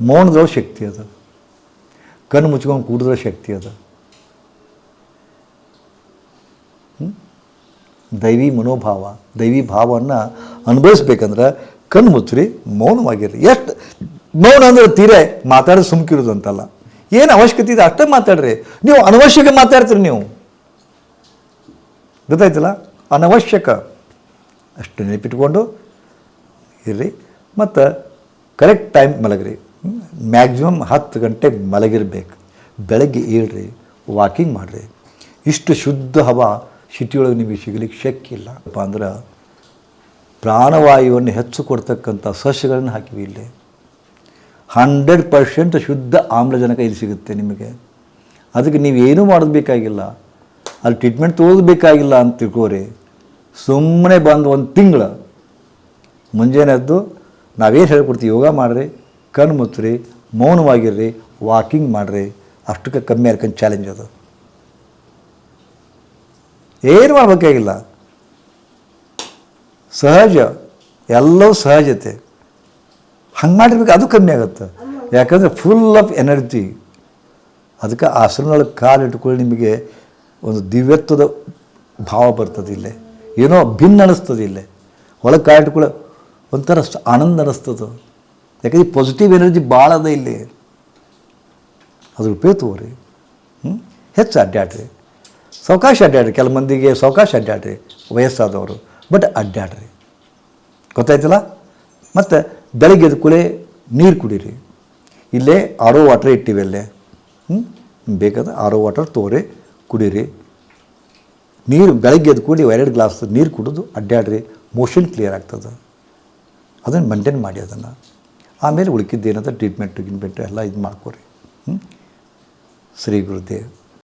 ಮೌನದೊಳಗೆ ಶಕ್ತಿ ಅದ. ಕಣ್ಣು ಮುಚ್ಕೊಂಡು ಕೂಡಿದ್ರೆ ಶಕ್ತಿ ಅದ? ದೈವಿ ಮನೋಭಾವ, ದೈವಿ ಭಾವವನ್ನು ಅನುಭವಿಸ್ಬೇಕಂದ್ರೆ ಕಣ್ಣು ಮುಚ್ಚ್ರಿ ಮೌನವಾಗಿರಲಿ ಎಷ್ಟು ಮೌನ ಅಂದ್ರೆ ತೀರೆ ಮಾತಾಡೋದು ಸುಮ್ಕಿರೋದು ಅಂತಲ್ಲ ಏನು ಅವಶ್ಯಕತೆ ಇದೆ ಅಷ್ಟೇ ಮಾತಾಡ್ರಿ. ನೀವು ಅನವಶ್ಯಕ ಮಾತಾಡ್ತೀರಿ ನೀವು. ಗೊತ್ತಾಯ್ತಲ್ಲ? ಅನವಶ್ಯಕ. ಅಷ್ಟು ನೆನಪಿಟ್ಕೊಂಡು ಇರ್ರಿ. ಮತ್ತು ಕರೆಕ್ಟ್ ಟೈಮ್ ಮಲಗ್ರಿ. ಮ್ಯಾಕ್ಸಿಮಮ್ ಹತ್ತು ಗಂಟೆ ಮಲಗಿರಬೇಕು. ಬೆಳಗ್ಗೆ ಏಳ್ರಿ ವಾಕಿಂಗ್ ಮಾಡಿರಿ. ಇಷ್ಟು ಶುದ್ಧ ಹವಾ ಸಿಟಿಯೊಳಗೆ ನಿಮಗೆ ಸಿಗಲಿಕ್ಕೆ ಶಕ್ಯ ಇಲ್ಲ. ಅಪ್ಪ ಅಂದ್ರೆ ಪ್ರಾಣವಾಯುವನ್ನು ಹೆಚ್ಚು ಕೊಡ್ತಕ್ಕಂಥ ಸಸ್ಯಗಳನ್ನು ಹಾಕಿವಿ ಇಲ್ಲಿ. ಹಂಡ್ರೆಡ್ ಪರ್ಸೆಂಟ್ ಶುದ್ಧ ಆಮ್ಲಜನಕ ಇಲ್ಲಿ ಸಿಗುತ್ತೆ ನಿಮಗೆ. ಅದಕ್ಕೆ ನೀವೇನೂ ಮಾಡೋದು ಬೇಕಾಗಿಲ್ಲ. ಅಲ್ಲಿ ಟ್ರೀಟ್ಮೆಂಟ್ ತೋರಿಸ್ಬೇಕಾಗಿಲ್ಲ ಅಂತ ತಿಳ್ಕೋರಿ. ಸುಮ್ಮನೆ ಬಂದು ಒಂದು ತಿಂಗಳು ಮುಂಜಾನೆ ಎದ್ದು ನಾವೇನು ಹೇಳ್ಕೊಡ್ತೀವಿ? ಯೋಗ ಮಾಡಿರಿ. ಕಣ್ಣು ಮುಚ್ಚ್ರಿ, ಮೌನವಾಗಿರ್ರಿ ವಾಕಿಂಗ್ ಮಾಡಿರಿ. ಅಷ್ಟಕ್ಕೆ ಕಮ್ಮಿ ಆರ್ಕೊಂಡು ಚಾಲೆಂಜ್ ಅದು. ಏನು ಮಾಡಬೇಕಾಗಿಲ್ಲ ಸಹಜ, ಎಲ್ಲವೂ ಸಹಜತೆ. ಹಂಗೆ ಮಾಡಿರ್ಬೇಕು, ಅದು ಕಮ್ಮಿ ಆಗುತ್ತೆ. ಯಾಕಂದರೆ ಫುಲ್ ಆಫ್ ಎನರ್ಜಿ ಅದಕ್ಕೆ ಆಸನದೊಳಗೆ ಕಾಲು ಇಟ್ಕೊಳ್ಳಿ, ನಿಮಗೆ ಒಂದು ದಿವ್ಯತ್ವದ ಭಾವ ಬರ್ತದೆ ಇಲ್ಲೇ. ಏನೋ ಭಿನ್ನ ಅನ್ನಿಸ್ತದೆ ಇಲ್ಲೇ. ಒಳಗೆ ಕಾಲು ಇಟ್ಕೊಳ್ಳೋ, ಒಂಥರ ಆನಂದ ಅನ್ನಿಸ್ತದೆ ಯಾಕಂದ್ರೆ ಪಾಸಿಟಿವ್ ಎನರ್ಜಿ ಭಾಳ ಅದ ಇಲ್ಲಿ. ಅದ್ರ ಉಪಯೋಗ ತಗೋರಿ. ಹ್ಞೂ ಹೆಚ್ಚು ಅಡ್ಡಾಡ್ರಿ. ಸಾವಕಾಶ ಅಡ್ಡಾಡ್ರಿ. ಕೆಲ ಮಂದಿಗೆ ಸಾವಕಾಶ ಅಡ್ಡಾಡ್ರಿ. ವಯಸ್ಸಾದವರು. ಬಟ್ ಅಡ್ಡಾಡ್ರಿ. ಗೊತ್ತಾಯ್ತಲ್ಲ? ಮತ್ತು ಬೆಳಗ್ಗೆ ಎದ್ದ ನೀರು ಕುಡೀರಿ. ಇಲ್ಲೇ ಆರೋ ವಾಟರ್ ಇಟ್ಟಿವಿ ಅಲ್ಲೇ. ಹ್ಞೂ ಬೇಕಾದ್ರೆ ಆರೋ ವಾಟರ್ ತೋರಿ, ಕುಡೀರಿ. ನೀರು ಬೆಳಗ್ಗೆ ಎದ್ದು ಕೂಡಿ ಎರಡು ಗ್ಲಾಸ್ ನೀರು ಕುಡಿದು ಅಡ್ಡಾಡ್ರಿ. ಮೋಷನ್ ಕ್ಲಿಯರ್ ಆಗ್ತದೆ. ಅದನ್ನು ಮೇಂಟೈನ್ ಮಾಡಿ ಅದನ್ನು. ಆಮೇಲೆ ಉಳ್ಕಿದ್ದು ಏನಂತ ಟ್ರೀಟ್ಮೆಂಟ್ ಗಿನ್ಮೆಂಟು ಎಲ್ಲ ಇದು ಮಾಡ್ಕೊರಿ ಶ್ರೀ ಗುರುದೇವ್.